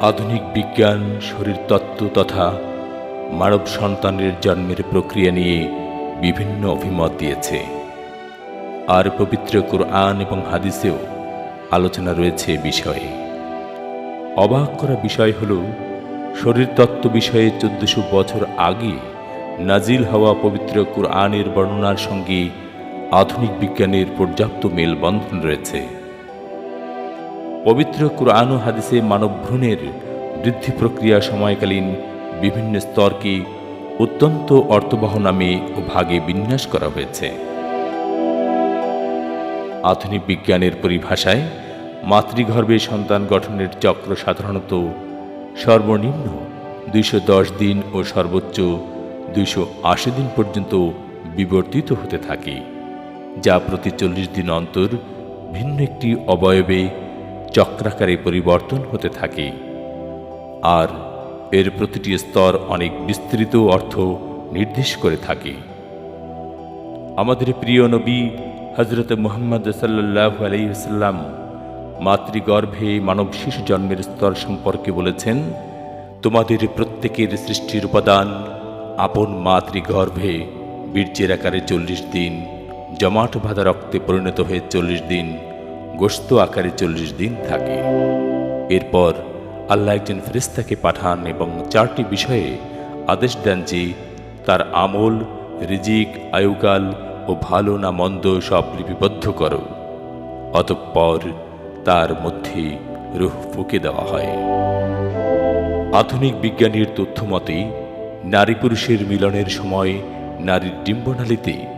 আধুনিক বিজ্ঞান, শরীর তত্ত্ব তথা মানব সন্তানের জন্মের প্রক্রিয়া নিয়ে বিভিন্ন অভিমত দিয়েছে। আর পবিত্র কোরআন এবং হাদিসেও আলোচনা রয়েছে বিষয়ে। অবাক করা বিষয় হল শরীরতত্ত্ব বিষয়ে চোদ্দশো বছর আগে নাজিল হওয়া পবিত্র কোরআনের বর্ণনার সঙ্গে আধুনিক বিজ্ঞানের পর্যাপ্ত মেলবন্ধন রয়েছে। পবিত্র কোরআন হাদিসে মানব ভ্রূণের বৃদ্ধি প্রক্রিয়া সময়কালীন বিভিন্ন স্তরকে অত্যন্ত অর্থবহ নামে ও ভাগে বিন্যাস করা হয়েছে। আধুনিক বিজ্ঞানের পরিভাষায় মাতৃগর্ভে সন্তান গঠনের চক্র সাধারণত সর্বনিম্ন দুইশো দশ দিন ও সর্বোচ্চ দুইশো আশি দিন পর্যন্ত বিবর্তিত হতে থাকে, যা প্রতি চল্লিশ দিন অন্তর ভিন্ন একটি অবয়বে চক্রাকারে পরিবর্তন হতে থাকে। আর এর প্রতিটি স্তর অনেক বিস্তৃত অর্থ নির্দেশ করে থাকে। আমাদের প্রিয় নবী হজরত মুহাম্মদ সাল্লাহ আলাইসাল্লাম মাতৃগর্ভে মানব শিশু জন্মের স্তর সম্পর্কে বলেছেন, তোমাদের প্রত্যেকের সৃষ্টির উপাদান আপন মাতৃগর্ভে বীর্যের আকারে চল্লিশ দিন, জমাট বাঁধা রক্তে পরিণত হয়ে চল্লিশ দিন গোস্ত আকারে চল্লিশ দিন থাকে। এরপর আল্লাহ একজন ফেরিস্তাকে পাঠান এবং চারটি বিষয়ে আদেশ দেন যে, তার আমল, রিজিক, আয়ুকাল ও ভালো না মন্দ সব লিপিবদ্ধ করো। অতঃপর তার মধ্যে রুহ ফুকে দেওয়া হয়। আধুনিক বিজ্ঞানীর তথ্য মতে নারী পুরুষের মিলনের সময় নারীর ডিম্বনালিতে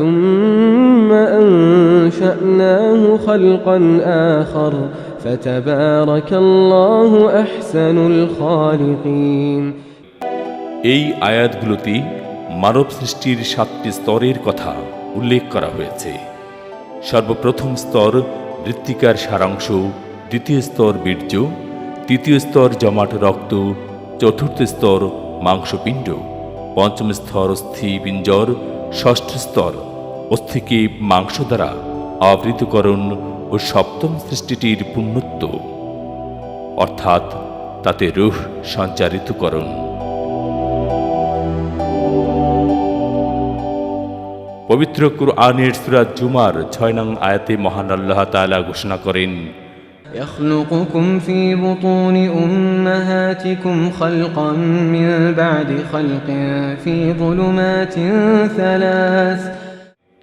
ثم أنشأناه خلقا آخر فتبارك الله أحسن الخالقين এই আয়াতগুলোতে মানব সৃষ্টির সাতটি স্তরের কথা উল্লেখ করা হয়েছে সর্বপ্রথম স্তর মৃত্তিকার সারাংশ দ্বিতীয় স্তর বীর্য তৃতীয় স্তর জমাট রক্ত চতুর্থ স্তর মাংসপিণ্ড পঞ্চম স্তর অস্থি পিঞ্জর ষষ্ঠ স্তর অস্থিকে মাংস দ্বারা আবৃতকরণ ও সপ্তম সৃষ্টিটির পুণ্যত্ব অর্থাৎ তাতে রুহ সঞ্চারিতকরণ পবিত্র কুরআনের সুরাত জুমার ছয় নং আয়াতে মহান আল্লাহ তাআলা ঘোষণা করেন يخلقكم في بطون أمهاتكم خلقا من بعد خلق في ظلمات ثلاث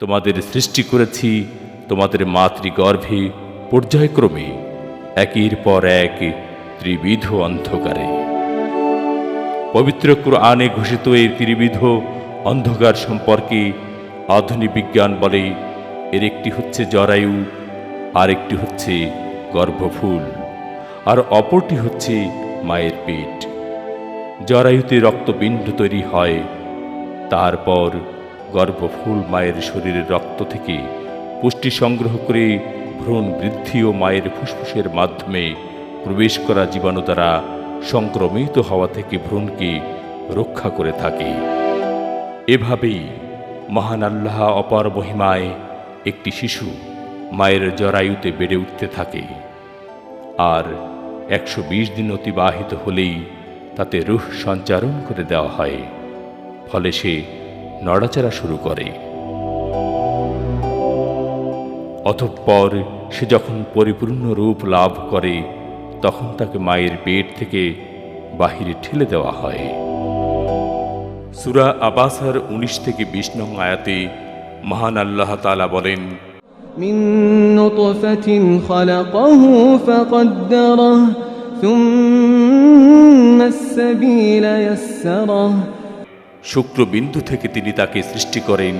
তোমাদের সৃষ্টি করেছি, তোমাদের মাতৃগর্ভে পর্যায়ক্রমে, একের পর এক ত্রিবিধ অন্ধকারে। পবিত্র কুরআনে ঘোষিত এই ত্রিবিধ অন্ধকার সম্পর্কে আধুনিক বিজ্ঞান বলে, এর একটি হচ্ছে জরায়ু আর একটি হচ্ছে গর্ভফুল, আর অপরটি হচ্ছে মায়ের পেট। জরায়ুতে রক্তপিণ্ড তৈরি হয়, তারপর গর্ভফুল মায়ের শরীরের রক্ত থেকে পুষ্টি সংগ্রহ করে ভ্রূণ বৃদ্ধি ও মায়ের ফুসফুসের মাধ্যমে প্রবেশ করা জীবাণু দ্বারা সংক্রমিত হওয়া থেকে ভ্রূণকে রক্ষা করে থাকে। এভাবেই মহান আল্লাহ অপার মহিমায় একটি শিশু মায়ের জরায়ুতে বেড়ে উঠতে থাকে। আর একশো বিশ দিন অতিবাহিত হলেই তাতে রুহ সঞ্চারণ করে দেওয়া হয়। ফলে সে নড়াচড়া শুরু করে অতঃপর সে যখন পরিপূর্ণ রূপ লাভ করে তখন তাকে মায়ের পেট থেকে বাহিরে ঠেলে দেওয়া হয় সুরা আবাসার উনিশ থেকে বিশ নং আয়াতে মহান আল্লাহ তালা বলেন من نطفة خلقه فقدره ثم السبيل يسره শুক্রবিন্দু থেকে তিনি তাকে সৃষ্টি করেন,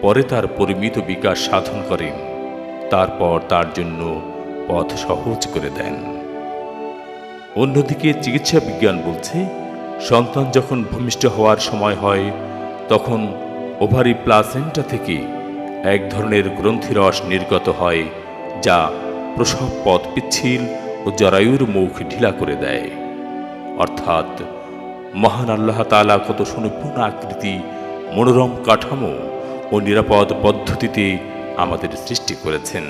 পরে তার পরিমিত বিকাশ সাধন করেন, তারপর তার জন্য পথ সহজ করে দেন। অন্যদিকে চিকিৎসা বিজ্ঞান বলছে, সন্তান যখন ভূমিষ্ঠ হওয়ার সময় হয়, তখন ওভারি প্লাসেন্টা থেকে এক ধরনের গ্রন্থিরস নির্গত হয়, যা প্রসব পথ পিচ্ছিল ও জরায়ুর মুখ ঢিলা করে দেয়। অর্থাৎ মহান আল্লাহ তালা কত সুনিপুণ আকৃতি মনোরম কাঠামো ও নিরাপদ পদ্ধতিতে আমাদের সৃষ্টি করেছেন।